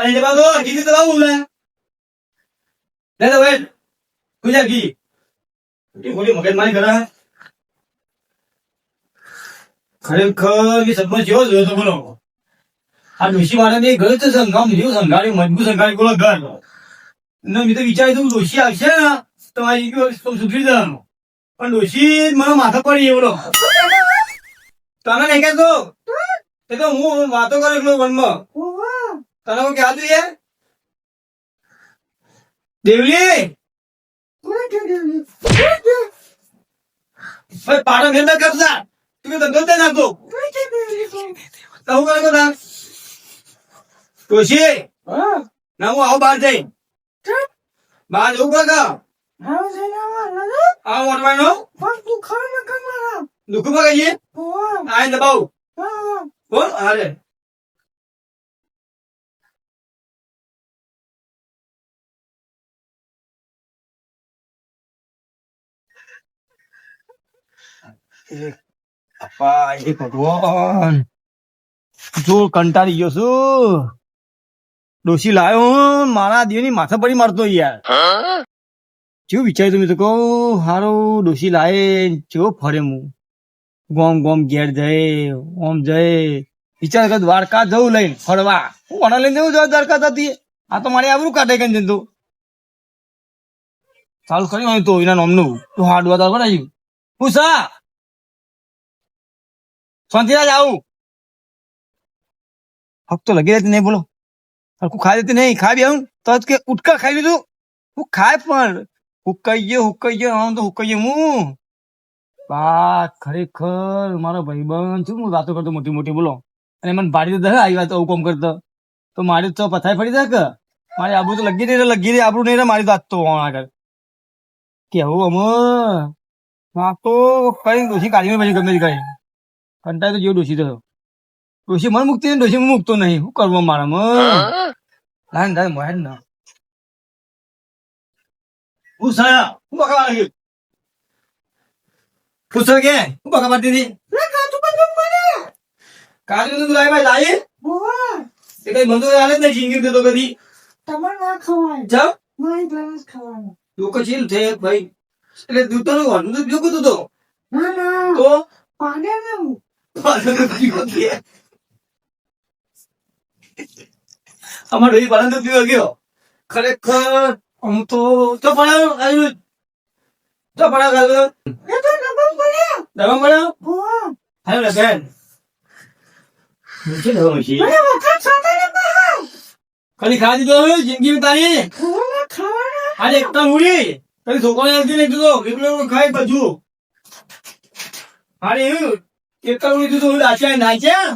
બાબુ લે લે. તો વેટ કુજા કી એ બોલી મગજ મારી કરે ખરેખર કે સબમાં જેવો જોયો તો બોલો. આ ડોશી મારા ને ઘર તો સંગામ જેવું સંગાડી મજબૂત સંગાડી બોલો ઘર. ને મેં તો વિચાર્યું હતું ડોશી આવશે ને, તો મારી ગયો સુધરી જવાનું. પણ ડોશી મને માથા પડી એવડો તને નહીં કહેતો એ તો હું વાતો કરું એકલો વનમાં. તને હું કહેતું યાર દેવલી? પાડો ફેર ના કરતા તું તો ધંધો નહીં નાખતો. તો હું કરે બધા ડોશી ના હું આવું બહાર જઈ બહાર જવું કાકા આવું મોટવાનો દુઃખમાં કહીએ આ દબાવું. બોલ હાલે અપ્પા એ ભગવાન જો કંટાળી ગયો છું ડોસી લાયો મારા દેવની માથા પડી મારતો યાર જેવું વિચાર્યું તમે તો કહું હારો ડોસી લાય જેવો ફરે હું ગોમ ગોમ ઘેર જાય ઓમ જાય વિચાર કર દ્વારકા જવું લઈને ફરવા હું કોના લઈને જવું જવા દ્વારકા થતી આ તો મારે આબરું કાઢે કઈ જતું ચાલુ કર્યું તો એના નોમનું તું હાડવા તાર કરાયું હું સા શાંતિરાજ આવું. હક તો લગી રહેતી નહીં, બોલો. હરખું ખાઈ દેતી નહીં, ખાઈ આવું તો કે ઉટકા ખાઈ લીધું. હું ખાય પણ. હુકાઈ ગયો હુકાઈ ગયો આમ તો હુકાઈ ગયો હું. બા ખરેખર મારો ભાઈબંધ છું, હું વાતો કરતો મોટી મોટી, બોલો. અને મને ભાડી દે આવી વાત આવું કામ કરતો. તો મારી તો પથારી ફરી જાય કે? મારી આબુ તો લગી રહી લગી રહી, આબરું નહીં મારી તો આજ તો આગળ. કેવું અમ હા તો કઈ ડોસી કાઢી પછી ગમે તે કઈ કંટાળ તો જેવું ડોસી થયો. ડોસી મને મુક્તિ ડોસી મને મુકતો નહીં. શું કરવું મારા માં લાન દાદ મોહેન ના. હું સાયા હું બકા લાગી પૂછો કે? હું બકા પાડતી હતી? કાજુ તું લાવી ભાઈ લાવી એ કઈ મંદો આલે જ નહીં જિંદગી દેતો કદી. જાવ લોકો ચીલ છે ભાઈ? એટલે દૂધ તો નું દૂધ અમારો એ તો પીવો ગયો ખરેખર હું તો તો ભણાવ આવ્યું તો ભણાવ આવ્યો હાલો ને બેન છે ખાલી ખાધી તો હવે જિંદગી તારી આજે એકતા ઉડી કઈ છોકરો આવતી નહીં એકલો ખાઈ બધું અરે એવું એકતા ઉડી દીધું નાચ્યા નાચ્યા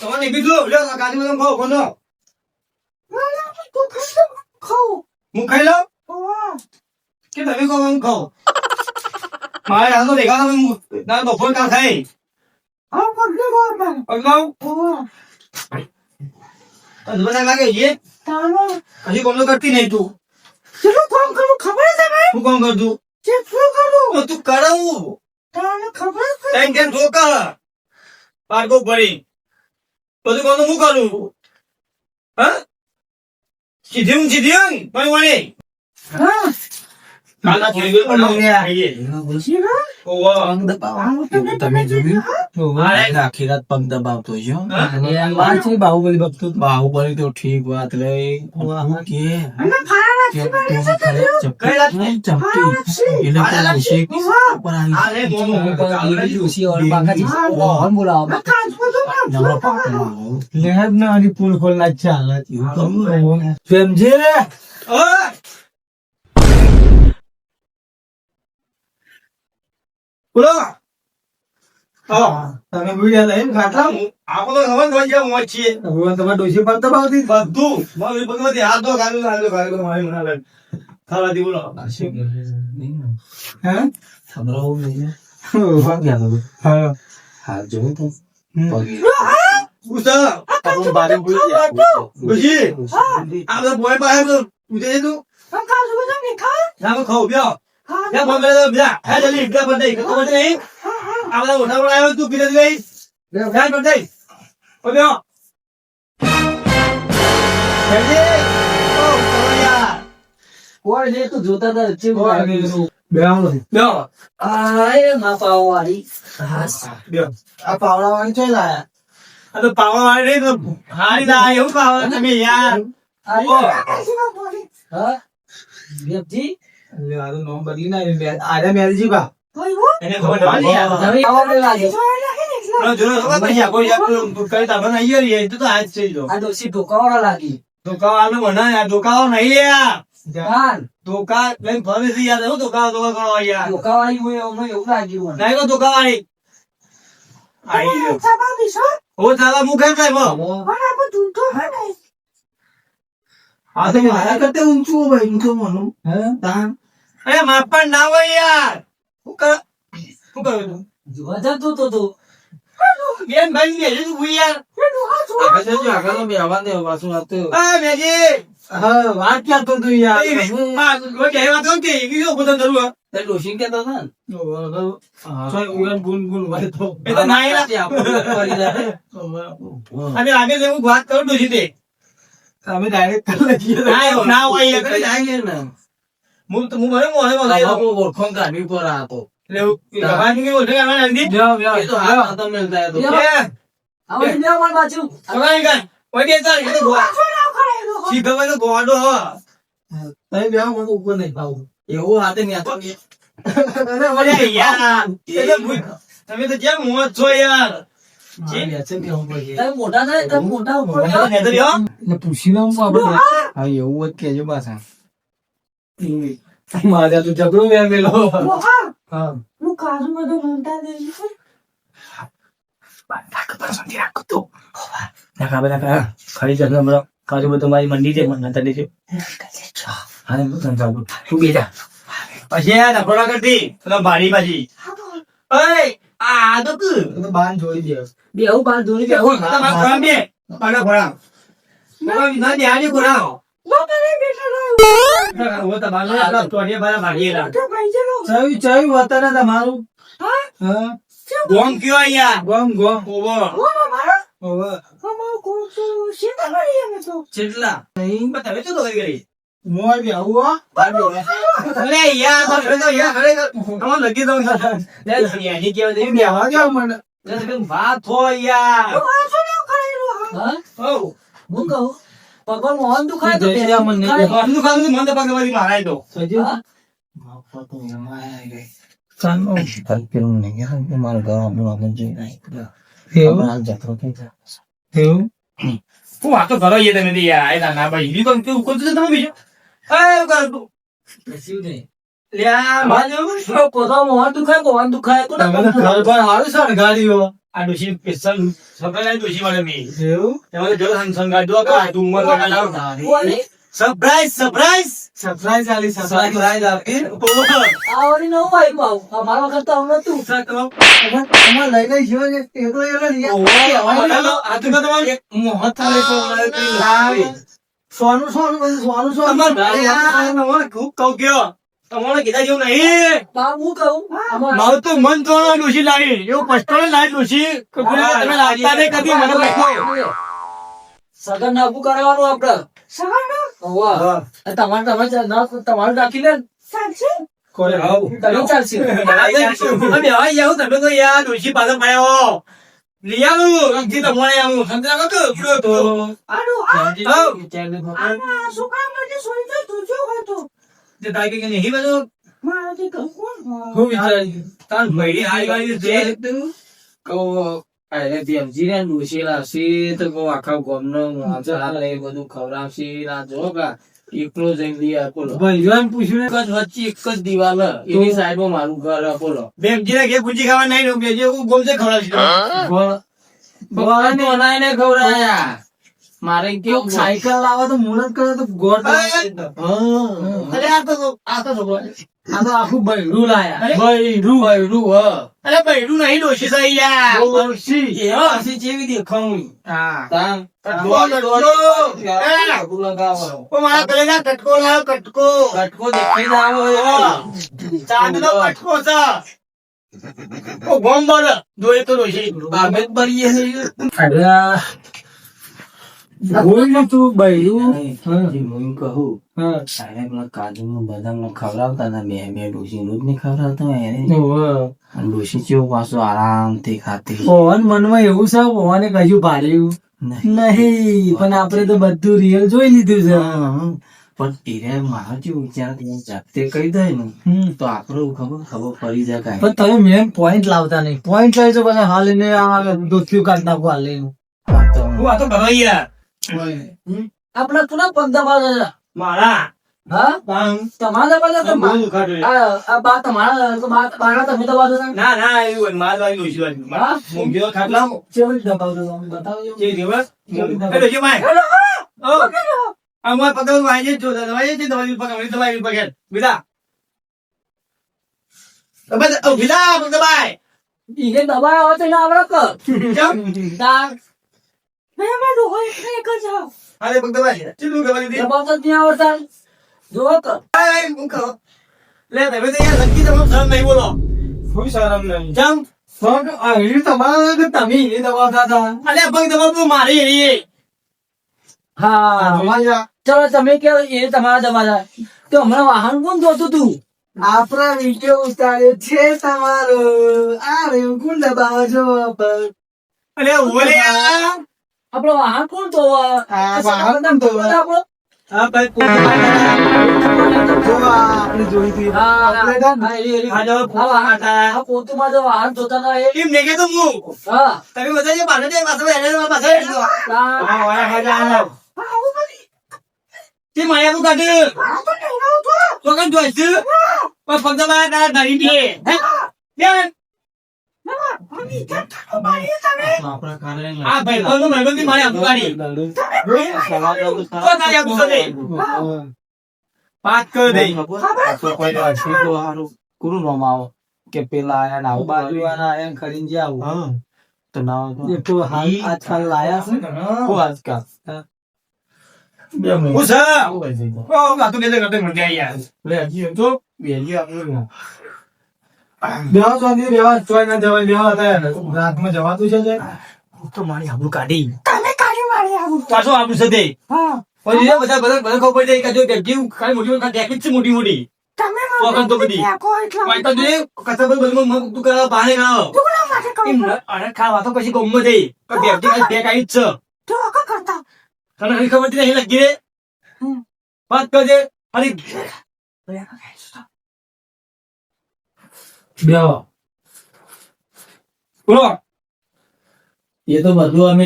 તમને કીધું. લે કાજુ બદામ ખાઓ કોનો હું ખાઈ લઉં? કે તમે કહો હું ખાઓ મારે હાલ તો દેખા તમે ના બપોર કાં ખાઈ પગલાવ બધા લાગે છે. હજી કોમ તો કરતી નહીં તું. કામ કરતું તો? તું કરાવું. ટેન ટેન ધોકા પારકો ભરી. બધું કોનું હું કરું? હા? સીધી સીધી પણ વળી કાના થોડી ગયો પણ ખાઈએ. ઓવા. તમે જોયું. આખી રાત પગ દબાવતો છો? બાહુબલી ભક્તો બાહુબલી તો ઠીક વાત લે હું કે કે તું ખરે ચપટી કઈ રાત? નહીં, ચપટી એને પણ અભિષેક ઉપર આવી અરે, મોમો, કાલે નવરો પાકમાં આવો. ઓય! બોલો. હા તમે ભૂલ્યા લઈને ખાટલા આખો તો ખબર થઈ જાય મોજ છીએ. ભગવાન તમારે ડોસી પર દબાવતી? બધું. મારી ભગવતી હાથ તો ગાલી ગાલી ગાલી મારી મને લાગે ખાવા દી બોલો હે? સંભળાવું નહીં વાત યાદ હતું હા. હાથ જોયું તો. પગે. ઉસા. આપણું બારે ભૂલી ગયા. બુજી આ બધા બોય પાસે તો. પૂછે છે તું ના તો ખાવ બ્યો યા ફોન કરે તો બીજા હે જલ્દી ઇડકા પર દઈ ખબર નહીં? આ બધા ઓઠા પર આવ્યો તું પીરે ગઈ ધ્યાન પર દઈ ઓ તું જોતા હતા? બેહો. આ પાવવાળી. આ છે લાયા? આ તો પાવા વાળી નહીં તો હારી ના એવું પાવા તમે યાર. હા? તો નામ બદલી ના આર્યા મેલજી બા. એને ખબર ના યાર. નવી આવડે લાગે. પેલો જોયો પછી કઈ નહીં તો તો આ છે જો. આ ડોશી ઢોકાવાળા લાગી. ધોકા આલું યાર, ધોકાઓ નહીં યાર. કાન. ધોકા લઈને ફરે છે યાર, હું ધોકા ધોકા કરવા યાર. ઢોકાવાળી હોય અમને એવું લાગ્યું મને. નહીં તો ધોકા આઈ ગયો. ઓ ચાલા મું કેમ કાંઈ બો? આ તો મારા કરતા ઊંચું ભાઈ, ઊંચું મનું હે? તાન. એ માપણ ના હોય યાર. હું કર- હું કર્યું તું? જોવા જતો તો તું. બેન ભાઈ ને શું ભૂઈ યાર? આગળ જજો, આગળ તો બેહવા દે, પાછું આ તો. આ મેજી. હા, વાત ક્યાં તો તું યાર? હું કહેવા તો કે એ કીધું પોતાને જરૂર. તે ડોશી કહેતો હતો ને? ચોય ઉગન ગુન ગુન વાય તો. એ તો ના એલા. તે કરી દે. અને આગળ જેવું વાત કરું ડોશી તે. અમે ડાયરેક્ટ કરી લઈએ. ના એવું ના હોય એટલે ને. હું હું કાઢવી એટલે એવું ભગવાન કે ઓળખે એ તો. હાથ મિલતા એ તો. આવો ને બે બાજુ. ભગવાન કાંઈ. ઓય ચાલ, એ તો ગોવા. શીખર હોય હો. તમે બેહો, મને ઉપર નહીં. એવું હાથે ન્યાતો કે. અરે યાર. તમે તો જેમ મોજ છો યાર. મોટા થાય મોટા ઉપર મને તો નેતો રહ્યો. એટલે પૂછીને હું આપણે હા એવું જ કેજો પાછા મારે તો ઝઘડો વેમેલો હા ખરી જગ્યા બરો કાજુ બધું મારી મંડી છે મને નતા છે હા હું તને ચાલુ તું બેજા પછી આ નફરો કરતી તો ભારી પાછી ઓય આ તો કુ તો બાન જોઈ દે બે હું બાન જોઈ દે હું તમારા ઘોડા બે પાડા ઘોડા ના વિના દે આજે ઘોડા હું તમારું હા ગોમ કયો અહીંયા? ગોમ ગોમ. ઓવો નહીં. તમે તો કરી ગઈ મોય બી આવું અરે યાર તમે તો યાર ખરેખર તમારે લગી દઉં લે યાની કેવા દે બેહવા જાવ મને. વાત હોય યાર. હા ઓ હું કહું? પગમાં મોહન દુખાય તો જય શ્રી રામ ને. ખાય. ઘરનું કામ તો મને તો પગ મારી મારાય તો સજી એવું? એવું? યાર તમે તો યાર. એ ના ભાઈ હિરી પણ કેવું કોણ તમે બીજો? એ કર તું કશું નહીં. લ્યા માજો તો પોતાનું મોહન દુખાય કોણ દુખાય તમે તો ઘર પર હારું સર ગાડીઓ? આ ડોશી સ્પેશિયલ સરપ્રાઈઝ ડોશી મળે મી. એવું? એમાં જો સંસંગ ગાડો કા તું ગાડો કોની? સરપ્રાઈઝ સરપ્રાઈઝ સરપ્રાઈઝ આલી સરપ્રાઈઝ આપી. આ વળી નવું આવ્યું આવું. આ મારા વખત તો આવું નતું. અમાર લઈ લઈ જીવો ને. એકલો એકલો લઈ આવે. સોનું સોનું બધું સોનું સોનું બા, હું કહું? મારું તો મન તો ડોશી લાવી એવું પસ્તો લાવી તમે લાગતા નહીં કદી મને પૂછો. સગન નાખું કરાવવાનું આપડે. તમારે તમે તમારું રાખી લે તમારે તો, તારે કંઈ નહીં. બધું? હું. વિચારી તાર ભઈડી હારી વાળી છે. કહો, અરે ભેમજી ને ડોશી લાવશે તો કહો આખા ગામનો માણસા લઈ બધું ખવડાવશે. ના જો કા એકલો જઈને લઈ આવ, બોલો. ભાઈ પૂછ્યું એક જ વચ્ચે એક જ દિવાલ. એની સાઈડમાં મારું ઘર બોલો. બોલો બેમજીના ઘેર ભૂજી ખાવા નહીં ને બેજી એવું ગોમસે ખવડાવશે. ભગવાન તો અનાયને ખવડાયા. મારે કેવું સાયકલ લાવવા તો મુરત કરે તો ગોળ અરે, આ તો આ તો આ તો આખું બૈરું લાયા. બૈરું બૈરું હ. અરે બૈરું નહીં ડોશી થઈ યાર. ડોશી. એ હસી જેવી દેખાવું હા. તાન. કટકો, કટકો. કટકો લગાવો. ઓ મારા કલેજા કટકો લાવો કટકો. કટકો દેખાઈ જાવો ચાંદનો કટકો છે. ઓ બોમ્બર જોઈએ તો ડોશી. બાબત ભરીએ અરે બોલ તું બૈરું હું. કહું હા. પેલા કાજુ નું બદામનું ખવડાવતા હતા બે બે ડોસી નું જ નહીં ખવડાવતા હોય એને ડોસી જેવું પાછું આરામથી ખાતી. પવન મનમાં એવું છે પવને કશું ભાર્યું નહીં. પણ આપણે તો બધું રિયલ જોઈ લીધું છે. પણ તીરે મારો જે વિચાર જાતે કહી દે ને તો આપણો ખબર ખબર પડી જાય કાંઈ. પણ તમે મેન પોઈન્ટ લાવતા નહીં. પોઈન્ટ લાવી તો પછી હાલ ને આ દોસ્તીઓ કાઢ નાખો હાલ તો આ તો કરો યાર. આપડે થોડા પંદર મારા? હા? તમારા દબાવે છે કે મા- આ આ બા તમારા તો તમે દબાવો ના ના એવું મારા વાળી દોશી વાળી ગયો ખાટલા કેવી રીતે દબાવો છો તમે બતાવજો. જે દિવસ દોશી માય ઓ! અમાર પકડ વાજે જો દવાઈ છે દવાઈ પકડ દવાઈ પકડ વિદા બસ ઓ વિદા પકડ ઈને કે જમ તાર મેં મારું હોય એટલે એક જ આવ. અરે પકડ ચીલું દવાઈ દે દબાવતા જ નહીં આવડતા જુઓ કે આય આય લે તમે તો યાર લકી તમે શરમ નહીં બોલો. કોઈ શરમ નહીં? જમ પગ અહીં તમારા કે તમે એ દબાવતા હતા. અલે પગ દવા તું મારી એરી હા અમારા ચલો તમે કે એ તમારા દબાજા તો હમણાં વાહન કોણ જોતું તું? આપણા વીડિયો ઉતાર્યો છે તમારો. આ રહ્યું કોણ દબાવો છો અરે ઓલે આપણો વાહન કોણ તો? આ વાહન ધોવે? આપણો? આ ભાઈ આપણે જોઈ હતી. હા, હા, ને? હા, પોતુમાં જો વાહન હતા એ. એમ હું? હા. તમે બધા જે એને હા, ખાજા આલો. તે માયા તું કાઢ. તો કઈ જોઈશ? પણ પગ તારા ધરી દે. બેન, કે પેલા આયા ને બાજુ આયા ખરીને જે આવું. હા. તો ના એટલું તો. હાલ આજકાલ લાયા છે આજકાલ? હું. ઓ, કરતે મજા યાર. લે હજી તો. આપણું. બેહો શાંતિ બેહો. ચોય ના જવાય બેહો હતા રાતમાં જવાતું છે જે? તો મારી આબરૂ કાઢી. પાછો આબરૂ. છે તે. પછી એ બધા બધા બધા ખબર પડી જાય કે જો ખાલી મોટી મોટી ટેકનિક છે મોટી મોટી. વખત તો બધી? કોઈ તો જોઈએ કસા પર બધું મગ તું કરાવો બહાને અરે ખાવા તો પછી ગમમાં ખાલી આવી જ છે. તને ખબર નથી નહીં લાગી રે. વાત કરજે. અરે બેહો. બોલો. એ તો બધું અમે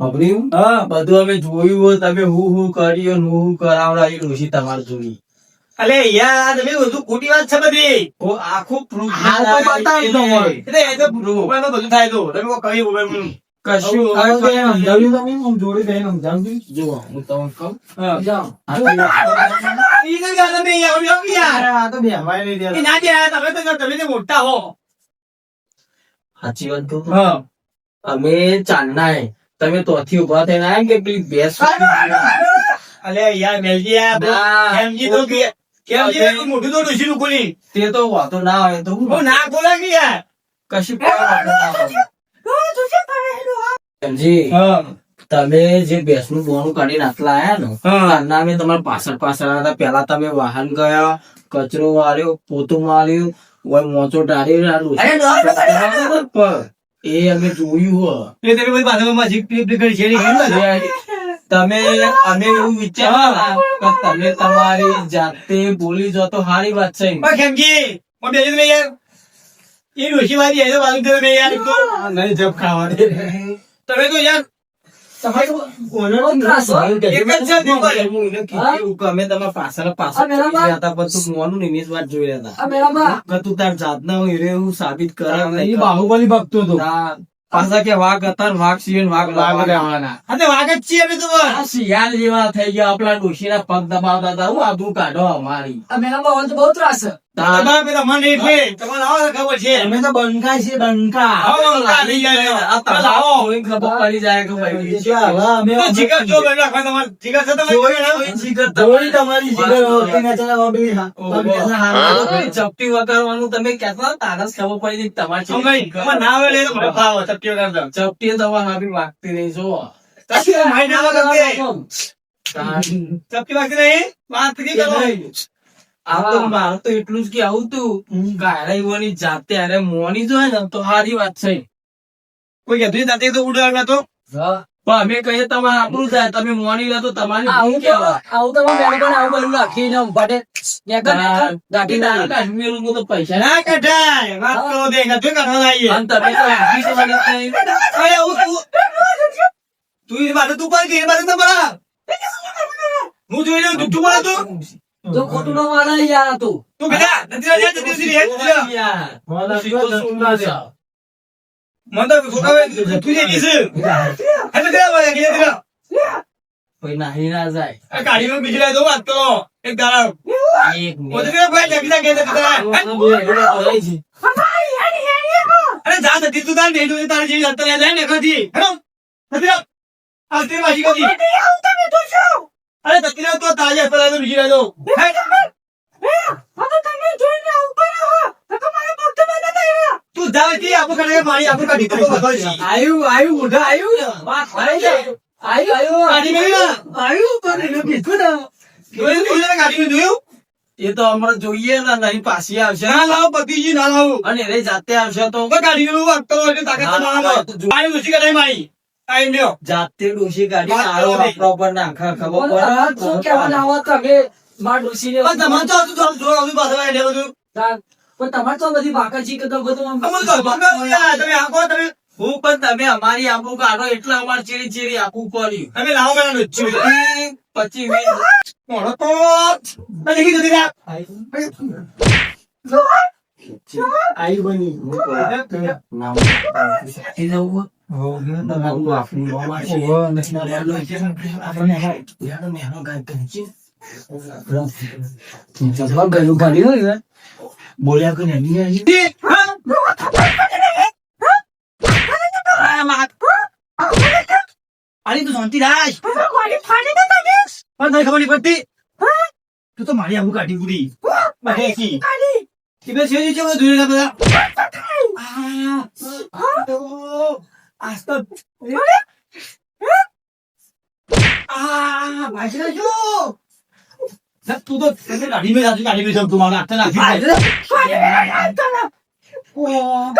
ખબર્યું? હા. બધું અમે જોયું હોય તમે હું હું કર્યું હું હું કરાવડાવી ડોશી તમારે જોઈ અલે યાર તમે બધું ખોટી વાત છે બધી. ઓ આખું પ્રૂફ હા, તો બતાવી દો. એટલે એ તો મોબાઈલમાં બધું થાય તો. તમે કહ્યું મોબાઈલમાં. કશું સમજાવ્યું તમે જોડે બેહીને સમજાવજો. જો હું તમને કહું હા. જાઓ. ઈ કઈ ગાતા નહીં યાર. આ તો બેહવાય નહીં દેતા. ના જે તમે તો તમે તો મોટા હો. સાચી વાત કહું હા. અમે ચાંદના તમે તોથી ઊભા થઈને આયા કે પેલી ભેંસ અલે યાર મેલજી યાર ના. તો કે કેમજી તો તો ડોશી નું ખોલી તે તો વાતો ના હોય તો હું ના બોલા કે યાર. કશું પણ ના હોય. સમજી હા. તમે જે ભેંસનું બોનું કાઢીને આટલા આયા ને આના અમે તમારા પાછળ પાછળ હતા. પેલા તમે વાહન ગયા કચરો વાળ્યો પોતું માર્યું ઓય મોચો ટાળ્યો એ અમે જોયું એ તમે જીપ ટીપ કરી છે? તમે અમે એવું વિચાર કે તમે તમારી જાતે બોલી જો તો સારી વાત છે કેમજી હું બેસી નહીં યાર. એ ડોશી વાળી એ તો બાજુ કરે નહીં યાર. નહીં જબ ખાવા તમે તો યાર સાબિત કરે બાહુબલી ભક્તો હતો. પાછા કે વાઘ હતા વાઘ સિંહ વાઘ વાઘ. લેવાના. હા જ છીએ અમે તો શિયાળ જેવા થઈ ગયા આપણા ડોશીના પગ દબાવતા હતા. હું આબરૂ કાઢો અમારી. બહુ ત્રાસ. ચપટી વગાડવાનું તમે કહેતા હતા, ખબર પડી તમારે ચપટી ચપટી તમારે હારી વાગતી નહીં જો ચપટી વાગતી નહીં? વાત નહીં. મારું તો એટલું જ કે આવું તું ગાયરાઈઓની જાતે અરે મોની જો ને તો સારી વાત છે. કોઈ કહેતું દાંતે તો ઉડાડવા તો. પણ અમે કહીએ તમારે આપણું થાય. તમે મોની લે તો તમારી આવું કેવા આવું તમે મેં પણ આવું બધું રાખીને આમ ભટે ગાંઠી તારા તો પૈસા ના ના કઢાય. વાત તો દે, જો કાઢવા લાવીએ. અને તમે તો આપી તો મને હું તું- તું તું પણ કે એની પાસે તો હું જોઈ લઉં, જુઠ્ઠું બોલે તું. તો ખોટું ન માને યાર તું તું બેટા, નથી રહ્યા, જતી નથી રહ્યા. યાર. સીધો તો સુનના છે. મને તો છોકરાઓએ તું જે કીધું. એટલે કેટલા વાગ્યા? કેટલા દીધા? કોઈ નાહી ના જાય આ ગાડીમાં બીજી લાવી દઉં, વાત કરો. એક દાડો. એક હું તો પેલા ભાઈ ઘેર જતો હતો. અરે જા જતી તું તારે જોઈ, તારે જેવી જતો રહે, જાય ને એકાથી. હેડો. જતી રહો. આ તે પાછી કરી. અરે રહો તો રહે તો બીજી. હેડ. તું જા વેચી, આપણું કાઢી પાણી, આપણું કાઢી તો બતાવી છે. આયુ આયુ મોઢા આયુ ને. આયુ આયુ કાઢી મેળવી આયુ પણ એને કીધું ને. જોયું તું એને જોયું? એ તો હમણાં જોઈએ ને નહીં પાછી આવશે ના લાવો પતિજી ના લાવો અને એ જાતે આવશે તો ગાડી મેળવું વાત તાકાત મારી આઈ લ્યો. જાતે ડોશી ગાડી તારો કરો. નહીં. નાખા ખબર બોલ, શું કહેવાના આવા તમે? માર ડોશીને પણ તમારે તો તો જોર આવતું પાછળ એટલે બધું પણ તમારે તો બધી બાકાજી કે તો બધું આમ- તો તમે આખો તમે હું પણ તમે અમારી આબુ કાઢો એટલે અમારે ચીરી ચીરી આખું કર્યું તમે લાવો મેં. પછી વીસ. મોડો તો મને કીધું હતી આઈ બની. એ જવું તો તું તો મારી આવું કાઢી પૂરી એકી. છે છે બધા ધોઈ બધા. આ, તો, જો. તું તો કાઢી મેં નાખી, કાઢી મેં જાઉં, તું મારા હાથે નાખી. ઓહ.